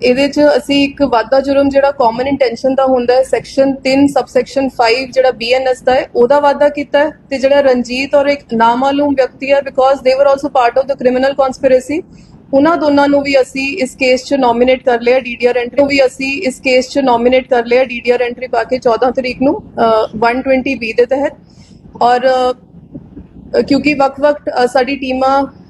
ਇਹਦੇ 'ਚ ਅਸੀਂ ਇੱਕ ਵਾਧਾ ਜੁਰਮ ਜਿਹੜਾ ਕਾਮਨ ਇੰਟੈਂਸ਼ਨ ਦਾ ਹੁੰਦਾ ਹੈ ਸੈਕਸ਼ਨ 3 ਸਬਸੈਕਸ਼ਨ 5 ਜਿਹੜਾ ਬੀਐਨਐਸ ਦਾ ਹੈ ਉਹਦਾ ਵਾਧਾ ਕੀਤਾ ਹੈ ਤੇ ਜਿਹੜਾ ਰਣਜੀਤ ਔਰ ਇੱਕ ਨਾਮਾਲੂਮ ਵਿਅਕਤੀ ਹੈ because they were also part of the criminal conspiracy ਉਹਨਾਂ ਦੋਨਾਂ ਨੂੰ ਵੀ ਅਸੀਂ ਇਸ ਕੇਸ 'ਚ ਨੋਮੀਨੇਟ ਕਰ ਲਿਆ ਡੀਡੀਆਰ ਐਂਟਰੀ ਵੀ ਅਸੀਂ ਇਸ ਕੇਸ 'ਚ ਨੋਮੀਨੇਟ ਕਰ ਲਿਆ ਡੀਡੀਆਰ ਐਂਟਰੀ ਪਾ ਕੇ 14 ਤਰੀਕ ਨੂੰ ਅਹ, 120 ਬੀ ਦੇ ਤਹਿਤ ਔਰ ਕਿਉਂਕਿ ਵਕਤ-ਵਕਤ ਸਾਡੀ ਟੀਮਾਂ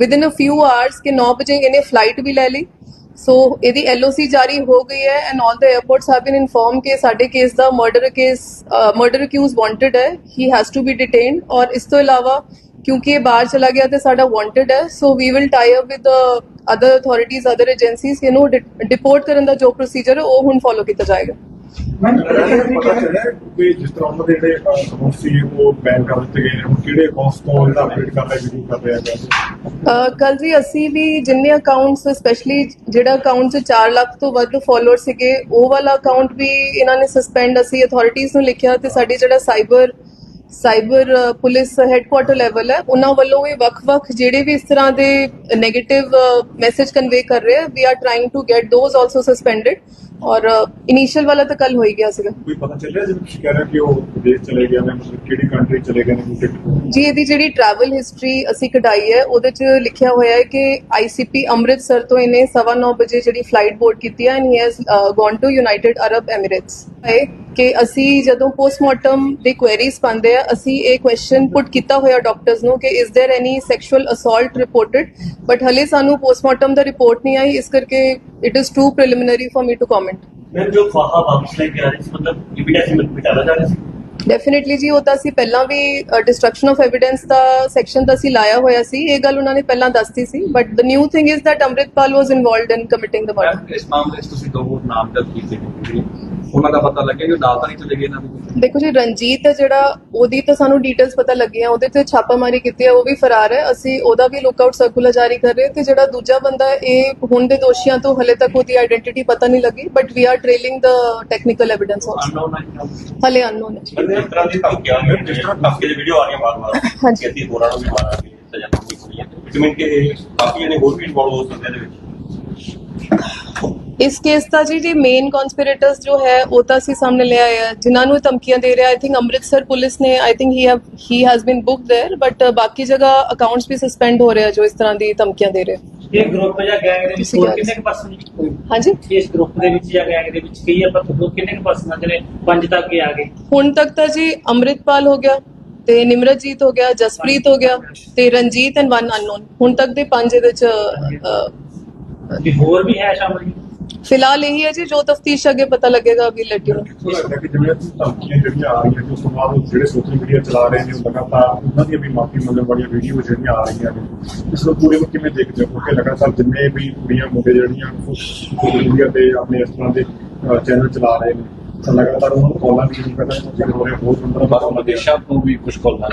within ਅ ਫਿਊ ਆਵਰਸ ਕਿ 9 ਵਜੇ ਇਹਨੇ ਫਲਾਈਟ ਵੀ ਲੈ ਲਈ ਸੋ ਇਹਦੀ ਐਲਓਸੀ ਜਾਰੀ ਹੋ ਗਈ ਹੈ and all the airports have been inform ਕਿ ਸਾਡੇ ਕੇਸ ਦਾ murder case murder accused wanted ਹੈ he has to be detained ਔਰ ਇਸ ਤੋਂ ਇਲਾਵਾ ਕਿਉਂਕਿ ਇਹ ਬਾਹਰ ਚਲਾ ਗਿਆ ਤੇ ਸਾਡਾ ਵਾਂਟਡ ਹੈ so we will tie up with other authorities other agencies ਇਹਨੂੰ ਡਿਪੋਰਟ ਕਰਨ ਦਾ ਜੋ ਪ੍ਰੋਸੀਜਰ ਹੈ ਉਹ ਹੁਣ ਫੋਲੋ ਕੀਤਾ ਜਾਏਗਾ ਮੈਂ ਪਤਾ ਚੱਲਿਆ ਕਿ ਜਿਸ ਤਰ੍ਹਾਂ ਉਹਨਾਂ ਦੇ ਜਿਹੜੇ ਅਕਾਊਂਟ ਸੀ, ਉਹ ਬੈਨ ਕਰ ਦਿੱਤੇ ਗਏ ਨੇ। ਹੁਣ ਕਿਹੜੇ ਅਕਾਊਂਟਸ ਤੋਂ ਇਹਦਾ ਅਪਡੇਟ ਕਰ ਰਿਹਾ ਕਰ ਰਿਹਾ ਹੈ? ਕੱਲ ਜੀ ਅਸੀਂ ਵੀ ਜਿੰਨੇ ਅਕਾਊਂਟਸ ਸਪੈਸ਼ਲੀ ਜਿਹੜਾ ਅਕਾਊਂਟ 'ਚ 4 ਲੱਖ ਤੋਂ ਵੱਧ ਫਾਲੋਅਰ ਸੀਗੇ, ਉਹ ਵਾਲਾ ਅਕਾਊਂਟ ਵੀ ਇਹਨਾਂ ਨੇ ਸਸਪੈਂਡ ਅਸੀਂ ਅਥਾਰਟੀਜ਼ ਨੂੰ ਲਿਖਿਆ ਤੇ ਸਾਡੀ ਜਿਹੜਾ cyber cyber police headquarter level ਹੈ, ਉਹਨਾਂ ਵੱਲੋਂ ਵੀ ਵੱਖ-ਵੱਖ ਜਿਹੜੇ ਵੀ ਇਸ ਤਰ੍ਹਾਂ ਦੇ 네ਗੇਟਿਵ ਮੈਸੇਜ ਕਨਵੇ ਕਰ ਰਹੇ ਆ we are trying to get those also suspended ਔਰ ਇਨੀਸ਼ੀਅਲ ਵਾਲਾ ਤਾਂ ਕੱਲ ਹੋ ਹੀ ਗਿਆ ਸੀਗਾ। ਕੋਈ ਪਤਾ ਚੱਲਿਆ ਜਿਵੇਂ ਤੁਸੀਂ ਕਹਿ ਰਹੇ ਹੋ ਕਿ ਉਹ ਵਿਦੇਸ਼ ਚਲੇ ਗਏ ਨੇ ਮਤਲਬ ਕਿਹੜੀ ਕੰਟਰੀ ਚਲੇ ਗਏ ਨੇ ਕੋਈ ਟਿਕਟ ਜੀ ਇਹਦੀ ਜਿਹੜੀ ਟਰੈਵਲ ਹਿਸਟਰੀ ਅਸੀਂ ਕਢਾਈ ਹੈ ਉਹਦੇ 'ਚ ਲਿਖਿਆ ਹੋਇਆ ਹੈ ਕਿ ਆਈਸੀਪੀ ਅੰਮ੍ਰਿਤਸਰ ਤੋਂ ਇਹਨੇ 9:30 ਵਜੇ ਜਿਹੜੀ ਫਲਾਈਟ ਬੋਰਡ ਕੀਤੀ ਹੈ and he has gone to United Arab Emirates ਹੈ ਕਿ ਅਸੀਂ ਜਦੋਂ ਪੋਸਟਮਾਰਟਮ ਦੀ ਕੁਐਰੀਜ਼ ਪਾਉਂਦੇ ਆ ਅਸੀਂ ਇਹ ਕੁਐਸਚਨ ਪੁੱਟ ਕੀਤਾ ਹੋਇਆ ਡਾਕਟਰਸ ਨੂੰ ਕਿ is there any sexual assault reported but ਹਲੇ ਸਾਨੂੰ ਪੋਸਟਮਾਰਟਮ ਦਾ ਰਿਪੋਰਟ ਨਹੀਂ ਆਈ ਇਸ ਕਰਕੇ it is too preliminary for me to comment ਮੈਂ ਜੋ ਫਾਹਾ ਵਾਪਸ ਲੈ ਕੇ ਆ ਸੀ ਮਤਲਬ ਇਵੀਡੈਂਸ ਮਿਲ ਬਿਟਾਲਾ ਜਾ ਰਹੀ ਸੀ? ਡੈਫੀਨਿਟਲੀ ਜੀ ਉਹ ਤਾਂ ਅਸੀਂ ਪਹਿਲਾਂ ਵੀ ਡਿਸਟਰਕਸ਼ਨ ਆਫ ਐਵੀਡੈਂਸ ਦਾ ਸੈਕਸ਼ਨ ਤਾਂ ਅਸੀਂ ਲਾਇਆ ਹੋਇਆ ਸੀ ਇਹ ਗੱਲ ਉਹਨਾਂ ਨੇ ਪਹਿਲਾਂ ਦੱਸਤੀ ਸੀ but the new thing is that Amritpal was involved in committing the murder ਇਸ ਮਾਮਲੇ 'ਚ ਤੁਸੀਂ ਦੋ ਹੋਰ ਨਾਮਜ਼ਦ ਕੀਤੇ ਨੇ ਉਹਨਾਂ ਦਾ ਪਤਾ ਲੱਗਿਆ ਕਿ ਅਦਾਲਤਾਂ ਨਹੀਂ ਚਲੇ ਗਏ ਇਹਨਾਂ ਦੇ ਦੇਖੋ ਜੀ ਰਣਜੀਤ ਹੈ ਜਿਹੜਾ ਉਹਦੀ ਤਾਂ ਸਾਨੂੰ ਡੀਟੇਲਸ ਪਤਾ ਲੱਗੀਆਂ ਉਹਦੇ ਤੇ ਛਾਪਾਮਾਰੀ ਕੀਤੀ ਹੈ ਉਹ ਵੀ ਫਰਾਰ ਹੈ। ਅਸੀਂ ਉਹਦਾ ਵੀ ਲੁੱਕਆਊਟ ਸਰਕੂਲਰ ਜਾਰੀ ਕਰ ਰਹੇ ਹਾਂ ਤੇ ਜਿਹੜਾ ਦੂਜਾ ਬੰਦਾ ਇਹ ਹੁਣ ਦੇ ਦੋਸ਼ੀਆਂ ਤੋਂ ਹਲੇ ਤੱਕ ਉਹਦੀ ਆਇਡੈਂਟੀਟੀ ਪਤਾ ਨਹੀਂ ਲੱਗੀ but we are trailing the technical evidence also unknown ਹੈ ਹਲੇ ਅਨਨੋਨ ਹੈ। ਇਸ ਤਰ੍ਹਾਂ ਦੀ ਧਮਕੀਆਂ ਮਿਲ ਜਿਸ ਤਰ੍ਹਾਂ ਧਮਕੀ ਦੀ ਵੀਡੀਓ ਆ ਰਹੀ ਹੈ ਬਾਰ-ਬਾਰ ਹਾਂਜੀ। ਕਿ ਅਸੀਂ ਹੋਰਾਂ ਨੂੰ ਵੀ ਮਾਰਾਂਗੇ ਸਜ਼ਾ ਕੋਈ ਨਹੀਂ ਹੈ। ਕਿ ਕਾਫੀ ਨੇ ਹੋਰ ਵੀ ਇਨਵੋਲਵ ਹੋ ਸਕਦੇ ਇਹਦੇ ਵਿੱਚ। ਇਸ ਕੇਸ ਦਾ ਜੀ ਜੀ ਮੇਨ ਕਨਸਪੀਰੇਟਰਸ ਜੋ ਹੈ ਉਹ ਤਾਂ ਅਸੀਂ ਸਾਹਮਣੇ ਲੈ ਆਏ ਆ ਜਿਨ੍ਹਾਂ ਨੂੰ ਇਹ ਧਮਕੀਆਂ ਦੇ ਰਿਹਾ ਆਈ ਥਿੰਕ ਅੰਮ੍ਰਿਤਸਰ ਪੁਲਿਸ ਨੇ I think he have he has been booked there but ਬਾਕੀ ਜਗ੍ਹਾ ਅਕਾਊਂਟਸ ਵੀ ਸਸਪੈਂਡ ਹੋ ਰਹੇ ਆ ਜੋ ਇਸ ਤਰ੍ਹਾਂ ਦੀ ਧਮਕੀਆਂ ਦੇ ਰਹੇ ਇਹ ਗਰੁੱਪ ਜਾਂ ਗੈਂਗ ਦੇ ਵਿੱਚ ਤੁਸੀਂ ਹੋਰ ਗੱਲ- ਕਿੰਨੇ ਕੁ ਪਰਸਨ ਹਾਂਜੀ ਇਸ ਗਰੁੱਪ ਦੇ ਵਿੱਚ ਜਾਂ ਗੈਂਗ ਦੇ ਵਿੱਚ ਕਈ ਆਪਾਂ ਤੋਂ ਕਿੰਨੇ ਕੁ ਪਰਸਨ ਆ ਜਿਹੜੇ ਪੰਜ ਤੱਕ ਹੀ ਆ ਗਏ ਹੁਣ ਤੱਕ ਤਾਂ ਜੀ ਅੰਮ੍ਰਿਤਪਾਲ ਹੋ ਗਿਆ ਤੇ ਨਿਮਰਤਜੀਤ ਹੋ ਗਿਆ ਜਸਪ੍ਰੀਤ ਹੋ ਗਿਆ ਤੇ ਰਣਜੀਤ ਐਂਡ ਵਨ ਅਨਨੋਨ ਹੁਣ ਤੱਕ ਦੇ ਪੰਜ ਇਹਦੇ ਚ ਅ, ਵੀ ਹੋਰ ਵੀ ਹੈ ਸ਼ਾਮਲ ਜੀ ਫਿਲਹਾਲ ਇਹੀ ਹੈ ਜੀ ਜੋ ਤਫਤੀਸ਼ ਅੱਗੇ ਪਤਾ ਲੱਗੇਗਾ ਵੀ ਲੈਟ ਯੂ ਨੋ। ਸੋ ਲੱਗਦਾ ਕਿ ਜਿਵੇਂ ਧਮਕੀਆਂ ਜਿਹੜੀਆਂ ਆ ਰਹੀਆਂ ਬਾਅਦ ਉਹ ਜਿਹੜੇ ਸੋਸ਼ਲ ਮੀਡੀਆ ਚਲਾ ਰਹੇ ਨੇ ਲਗਾਤਾਰ ਉਹਨਾਂ ਦੀਆਂ ਵੀ ਮਾਫੀ ਮੰਗਣ ਵਾਲੀਆਂ ਵੀਡੀਓ ਜਿਹੜੀਆਂ ਆ ਰਹੀਆਂ ਨੇ ਇਸ ਨੂੰ ਪੂਰੇ ਨੂੰ ਕਿਵੇਂ ਦੇਖਦੇ ਹੋ? ਕਿਉਂਕਿ ਲਗਾਤਾਰ ਜਿੰਨੇ ਵੀ ਕੁੜੀਆਂ ਮੁੰਡੇ ਜਿਹੜੀਆਂ ਸੋਸ਼ਲ ਮੀਡੀਆ ਤੇ ਆਪਣੇ ਇਸ ਤਰ੍ਹਾਂ ਦੇ ਚੈਨਲ ਚਲਾ ਰਹੇ ਨੇ ਲਗਾਤਾਰ ਉਹਨਾਂ ਨੂੰ ਕਾਲਾਂ ਵੀ ਨਹੀਂ ਕਰਨਾ ਚਾਹੀਦਾ ਹੋ ਰਿਹਾ ਬਹੁਤ ਅੰਦਰ ਬਾਹਰੋਂ ਵਿਦੇਸ਼ਾਂ ਤੋਂ ਵੀ ਕੁਝ ਕਾਲਾਂ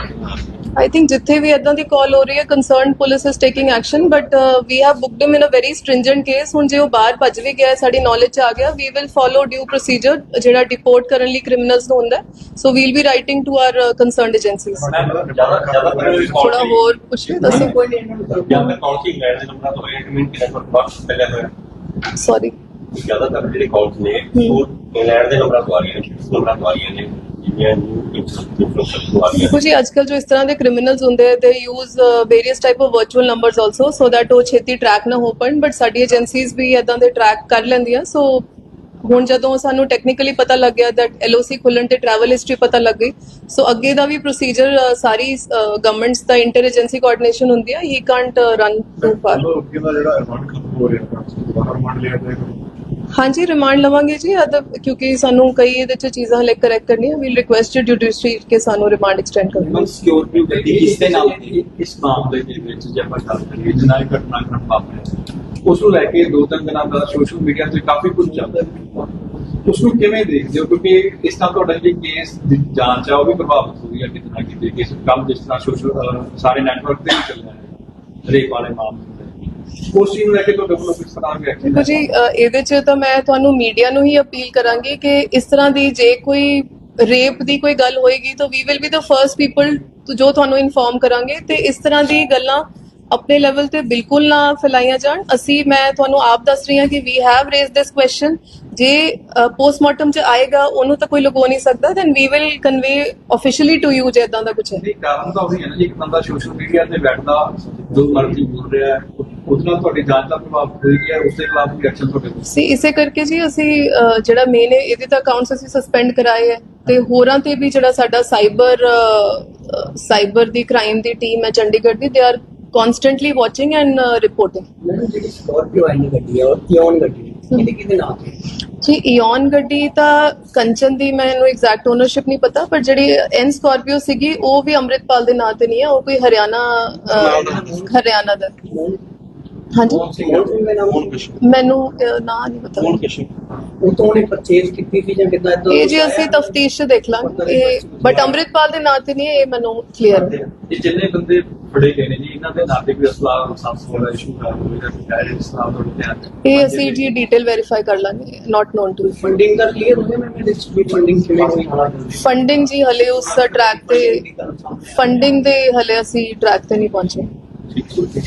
I think ਜਿੱਥੇ ਵੀ ਇਦਾਂ ਦੀ ਕਾਲ ਹੋ ਰਹੀ ਹੈ concerned police is taking action but we have booked him in a very stringent case ਹੁਣ ਜੇ ਉਹ ਬਾਹਰ ਭੱਜ ਵੀ ਗਿਆ ਸਾਡੀ ਨੌਲੇਜ ਚ ਆ ਗਿਆ we will follow due procedure ਜਿਹੜਾ ਡਿਪੋਰਟ ਕਰਨ ਲਈ ਕ੍ਰਿਮੀਨਲਸ ਨੂੰ ਹੁੰਦਾ so we'll be writing to our concerned agencies ਥੋੜਾ ਹੋਰ ਪੁੱਛ ਦੱਸੋ ਕੋਈ ਜ਼ਿਆਦਾ ਕੌਣ ਸੀ ਇੰਗਲੈਂਡ ਦੇ ਨੰਬਰਾਂ ਤੋਂ ਇਟ ਮੀਨ ਕਿ ਨੈਟਵਰਕ ਬਾਕਸ ਪਹਿਲੇ ਹੋਇਆ ਸੌਰੀ ਜ਼ਿਆਦਾਤਰ ਜਿਹੜੇ ਕਾਲਸ ਨੇ ਉਹ ਇੰਗਲੈਂਡ ਦੇ ਨੰਬਰਾਂ ਤੋਂ ਆ ਰਹੀਆਂ ਨੇ ਨੰਬਰਾਂ ਤੋਂ ਆ ਰਹੀਆਂ ਨੇ ਤੋਂ ਆ ਰਹੀਆਂ ਦੇਖੋ ਜੀ ਅੱਜਕੱਲ ਜੋ ਇਸ ਤਰ੍ਹਾਂ ਦੇ ਕ੍ਰਿਮੀਨਲਸ ਹੁੰਦੇ ਆ they use various type of virtual numbers also so that ਉਹ ਛੇਤੀ ਟਰੈਕ ਨਾ ਹੋ ਪਣ ਬਟ ਸਾਡੀ ਏਜੰਸੀਜ਼ ਵੀ ਇਦਾਂ ਦੇ ਟਰੈਕ ਕਰ ਲੈਂਦੀਆਂ ਸੋ ਹੁਣ ਜਦੋਂ ਸਾਨੂੰ ਟੈਕਨੀਕਲੀ ਪਤਾ ਲੱਗ ਗਿਆ ਦੈਟ ਐਲਓਸੀ ਖੁੱਲਣ ਤੇ ਟਰੈਵਲ ਹਿਸਟਰੀ ਪਤਾ ਲੱਗ ਗਈ ਸੋ ਅੱਗੇ ਦਾ ਵੀ ਪ੍ਰੋਸੀਜਰ ਸਾਰੀ ਗਵਰਨਮੈਂਟਸ ਦਾ ਇੰਟਰ ਏਜੰਸੀ ਕੋਆਰਡੀਨੇਸ਼ਨ ਹੁੰਦੀ ਹੈ he can't run too far ਚਲੋ ਅੱਗੇ ਦਾ ਜਿਹੜਾ ਰਿਮਾਂਡ ਖਤਮ ਹੋ ਰਿਹਾ ਬਾਹਰ ਰਿਮਾਂਡ ਲਿਆ ਜਾਏਗਾ। ਹਾਂਜੀ ਰਿਮਾਂਡ ਲਵਾਂਗੇ ਜੀ। ਅਦ ਕਿਉਂਕਿ ਸਾਨੂੰ ਕਈ ਇਹਦੇ ਚ ਚੀਜ਼ਾਂ ਹਲੇ ਕਰੈਕਟ ਕਰਨੀਆਂ। ਵੀਲ ਰਿਕੁਐਸਟ ਜੁਡੀਸ਼ਰੀ ਕਿ ਸਾਨੂੰ ਰਿਮਾਂਡ ਐਕਸਟੈਂਡ ਕਰੋ। ਮਨ ਸਿਕਿਉਰਿਟੀ ਗੱਡੀ ਕਿਸ ਦੇ ਨਾਮ ਤੇ ਇਸ ਮਾਮਲੇ ਦੇ ਵਿੱਚ ਜੇ ਆਪਾਂ ਗੱਲ ਕਰੀਏ ਜਨਾਈ ਘਟਨਾ ਘਟ ਵਾਪਰਿਆ ਉਸ ਨੂੰ ਲੈ ਕੇ ਦੋ ਤਿੰਨ ਦਿਨਾਂ ਦਾ ਸੋਸ਼ਲ ਮੀਡੀਆ ਤੇ ਕਾਫੀ ਕੁਝ ਚੱਲਦਾ ਹੈ। ਉਸ ਨੂੰ ਕਿਵੇਂ ਦੇਖਦੇ ਹੋ? ਕਿਉਂਕਿ ਇਸ ਤਰ੍ਹਾਂ ਤੁਹਾਡਾ ਜਿਹੜੀ ਕੇਸ ਦੀ ਜਾਂਚ ਆ, ਉਹ ਵੀ ਪ੍ਰਭਾਵਿਤ ਹੋਈ ਹੈ, ਕਿਤੇ ਨਾ ਕਿਤੇ ਕਿਸ ਕੰਮ ਜਿਸ ਤਰ੍ਹਾਂ ਸੋਸ਼ਲ ਸਾਰੇ ਨੈਟਵਰਕ ਤੇ ਵੀ ਚੱਲ ਰਿਹਾ ਹੈ। ਰੇਪ ਵਾਲੇ ਮਾਮਲੇ ਤੇ। ਉਸ ਚੀਜ਼ ਨੂੰ ਲੈ ਕੇ ਤੁਹਾਡੇ ਕੋਲੋਂ ਕਿਸ ਤਰ੍ਹਾਂ ਦੀ ਦੇਖੋ ਜੀ ਇਹਦੇ ਚ ਤਾਂ ਮੈਂ ਤੁਹਾਨੂੰ ਮੀਡੀਆ ਨੂੰ ਹੀ ਅਪੀਲ ਕਰਾਂਗੀ ਕਿ ਇਸ ਤਰ੍ਹਾਂ ਦੀ ਜੇ ਕੋਈ ਰੇਪ ਦੀ ਕੋਈ ਗੱਲ ਹੋਏਗੀ ਤਾਂ we will be the first people ਜੋ ਤੁਹਾਨੂੰ ਇਨਫੋਰਮ ਕਰਾਂਗੇ ਤੇ ਇਸ ਤਰ੍ਹਾਂ ਦੀ ਗੱਲਾਂ ਆਪਣੇ ਲੈਵਲ ਤੇ ਬਿਲਕੁਲ ਨਾ ਫੈਲਾਈਆਂ ਜਾਣ। ਅਸੀਂ ਮੈਂ ਤੁਹਾਨੂੰ ਆਪ ਦੱਸ ਰਹੀ ਹਾਂ ਕਿ we have raised this question ਜੇ ਪੋਸਟਮਾਰਟਮ ਚ ਆਏਗਾ ਉਹਨੂੰ ਤਾਂ ਕੋਈ ਲੁਕੋ ਨਹੀਂ ਸਕਦਾ then we will convey officially to you ਜੇ ਇਦਾਂ ਦਾ ਕੁਝ ਹੈ। ਨਹੀਂ ਕਾਰਨ ਤਾਂ ਉਹੀ ਹੈ ਨਾ ਜੀ ਇੱਕ ਬੰਦਾ ਸੋਸ਼ਲ ਮੀਡੀਆ ਤੇ ਬੈਠਦਾ ਜੋ ਮਰਜ਼ੀ ਬੋਲ ਰਿਹਾ ਹੈ ਨਾਲ ਤੁਹਾਡੀ ਜਾਂਚ ਦਾ ਪ੍ਰਭਾਵ ਹੋਏਗੀ ਹੈ ਉਸ ਦੇ ਖਿਲਾਫ ਵੀ ਐਕਸ਼ਨ ਤੁਹਾਡੇ ਕੋਲ ਸੀ ਇਸੇ ਕਰਕੇ ਜੀ ਅਸੀਂ ਜਿਹੜਾ ਮੇਨ ਹੈ ਇਹਦੇ ਤਾਂ ਅਕਾਊਂਟਸ ਅਸੀਂ ਸਸਪੈਂਡ ਕਰਾਏ ਹੈ ਤੇ ਹੋਰਾਂ ਤੇ ਵੀ ਜਿਹੜਾ ਸਾਡਾ ਸਾਈਬਰ ਸਾਈਬਰ ਦੀ ਕ੍ਰਾਈਮ ਦੀ ਟੀਮ ਹੈ ਚੰਡੀਗੜ੍ਹ ਦੀ they are constantly watching and reporting madam ਜਿਹੜੀ ਸਕਾਰਪੀਓ ਆਈ ਗੱਡੀ ਹੈ ਔਰ ਕਿਉਂ ਗੱਡੀ ਕਿਹਦੇ ਕਿਹਦੇ ਨਾਮ ਤੇ ਜੀ ਇਓਨ ਗੱਡੀ ਤਾਂ ਕੰਚਨ ਦੀ ਮੈਨੂੰ ਐਗਜ਼ੈਕਟ ਓਨਰਸ਼ਿਪ ਨਹੀਂ ਪਤਾ ਪਰ ਜਿਹੜੀ ਐਨ ਸਕਾਰਪੀਓ ਸੀਗੀ ਉਹ ਵੀ ਅੰਮ੍ਰਿਤਪਾਲ ਦੇ ਨਾਂ ਤੇ ਨਹੀਂ ਹੈ ਉਹ ਕੋਈ ਹਰਿਆਣਾ ਹਰਿਆਣਾ ਦਾ। ਹਾਂਜੀ। ਮੈਨੂੰ ਨਾਂ ਨਹੀਂ ਪਤਾ। ਉਹ ਤੋਂ ਉਹਨੇ ਪਰਚੇਜ਼ ਕੀਤੀ ਸੀ ਜਾਂ ਕਿੱਦਾਂ ਇਹ ਜੀ ਅਸੀਂ ਤਫਤੀਸ਼ ਚ ਦੇਖ ਲਾਂਗੇ। ਇਹ ਬਟ ਅੰਮ੍ਰਿਤਪਾਲ ਦੇ ਨਾਂ ਤੇ ਨਹੀਂ ਇਹ ਮੈਨੂੰ ਕਲੀਅਰ ਹੈ। ਇਹ ਜਿੰਨੇ ਬੰਦੇ ਫੜੇ ਗਏ ਨੇ ਜੀ। ਇਹਨਾਂ ਦੇ ਨਾਤੇ ਕੋਈ ਅਸਲਾਮ ਸਾਫ਼ ਵਾਲਾ ਇਸ਼ੂ ਹੈ ਕੋਈ ਨਾ ਕੋਈ ਇਸਲਾਮ ਦਾ ਧਿਆਨ ਇਹ ਅਸੀਂ ਜੀ। ਡਿਟੇਲ ਵੈਰੀਫਾਈ ਕਰ ਲਾਂਗੇ ਨਾਟ ਨੋਨ ਟੂ ਫੰਡਿੰਗ ਦਾ ਕਲੀਅਰ ਹੋ ਗਿਆ ਮੈਂ ਇਹਦੇ ਵਿੱਚ ਵੀ ਫੰਡਿੰਗ ਕਿਵੇਂ ਹੋਈ? ਫੰਡਿੰਗ ਜੀ ਹਲੇ ਉਸ ਟਰੈਕ ਤੇ ਫੰਡਿੰਗ ਦੇ ਹਲੇ ਅਸੀਂ ਟਰੈਕ ਤੇ ਨਹੀਂ ਪਹੁੰਚੇ। ਠੀਕ ਹੈ।